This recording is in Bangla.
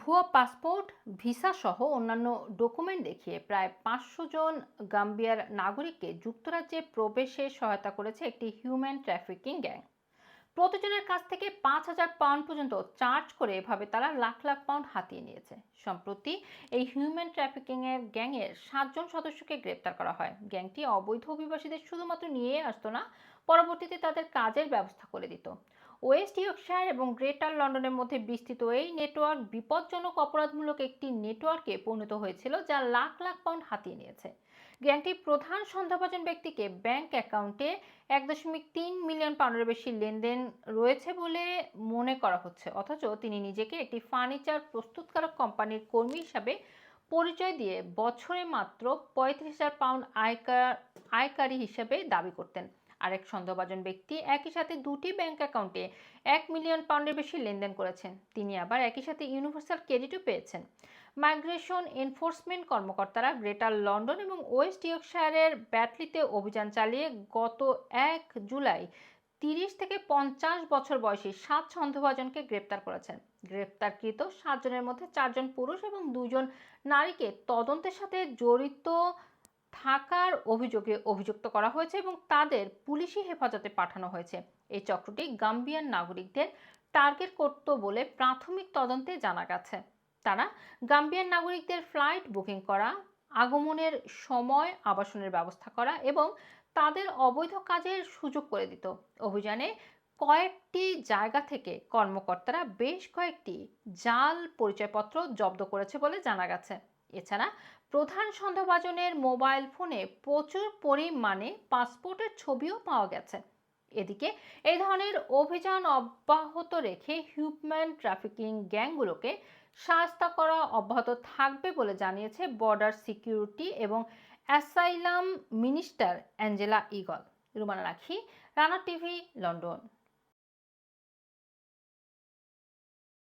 ভুয়া পাসপোর্ট, ভিসা সহ অন্যান্য ডকুমেন্ট দেখিয়ে প্রায় পাঁচশো জন গাম্বিয়ার নাগরিককে যুক্তরাজ্যে প্রবেশে সহায়তা করেছে একটি হিউম্যান ট্রাফিকিং গ্যাং। প্রতিজনের কাছ থেকে পাঁচ হাজার পাউন্ড পর্যন্ত চার্জ করে এভাবে তারা লাখ লাখ পাউন্ড হাতিয়ে নিয়েছে। সম্প্রতি এই হিউম্যান ট্রাফিকিং এর গ্যাংয়ের সাতজন সদস্যকে গ্রেপ্তার করা হয়। গ্যাংটি অবৈধ অভিবাসীদের শুধুমাত্র নিয়ে আসতো না, পরবর্তীতে তাদের কাজের ব্যবস্থা করে দিত। ওয়েস্ট ইয়র্কশায়ার এবং গ্রেটার লন্ডনের মধ্যে বিস্তৃত এই নেটওয়ার্ক বিপজ্জনক অপরাধমূলক একটি নেটওয়ার্কে পরিণত হয়েছিল, যা লাখ লাখ পাউন্ড হাতিয়ে নিয়েছে। গ্যাংটির প্রধান সন্দেহভাজন ব্যক্তিকে ব্যাংক অ্যাকাউন্টে এক দশমিক তিন মিলিয়ন পাউন্ডের বেশি লেনদেন রয়েছে বলে মনে করা হচ্ছে, অথচ তিনি নিজেকে একটি ফার্নিচার প্রস্তুতকারক কোম্পানির কর্মী হিসাবে পরিচয় দিয়ে বছরে মাত্র পঁয়ত্রিশ হাজার পাউন্ড আয়কার, আয়কারী হিসেবে দাবি করতেন। আরেক সন্দেহভাজন ব্যক্তি একই সাথে দুটি ব্যাংক অ্যাকাউন্টে এক মিলিয়ন পাউন্ডের বেশি লেনদেন করেছেন। তিনি আবার একই সাথে ইউনিভার্সাল ক্রেডিটও পেয়েছেন। মাইগ্রেশন এনফোর্সমেন্ট কর্মকর্তারা গ্রেটার লন্ডন এবং ওয়েস্ট ইয়র্কশায়ারের ব্যাটলিতে অভিযান চালিয়ে গত এক জুলাই তিরিশ থেকে পঞ্চাশ বছর বয়সী সাত সন্দেহভাজনকে গ্রেপ্তার করেছেন। গ্রেপ্তারকৃত সাতজনের মধ্যে চারজন পুরুষ এবং দুজন নারীকে তদন্তের সাথে জড়িত থাকার অভিযোগে অভিযুক্ত করা হয়েছে এবং তাদের পুলিশি হেফাজতে পাঠানো হয়েছে। এই চক্রটি গাম্বিয়ান নাগরিকদের টার্গেট করত বলে প্রাথমিক তদন্তে জানা গেছে। তারা গাম্বিয়ান নাগরিকদের ফ্লাইট বুকিং করা, আগমনের সময় আবাসনের ব্যবস্থা করা এবং তাদের অবৈধ কাজের সুযোগ করে দিত। অভিযানে কয়েকটি জায়গা থেকে কর্মকর্তারা বেশ কয়েকটি জাল পরিচয়পত্র জব্দ করেছে বলে জানা গেছে। এছাড়া প্রধান সন্দেহভাজনের মোবাইল ফোনে প্রচুর পরিমাণে পাসপোর্টের ছবিও পাওয়া গেছে। এদিকে এই ধরনের অভিযান অব্যাহত রেখে হিউম্যান ট্রাফিকিং গ্যাংগুলোকে শাস্তা করা অব্যাহত থাকবে বলে জানিয়েছে বর্ডার সিকিউরিটি এবং asylum minister Angela Eagle. Rumana Rakhi, Rana TV, London.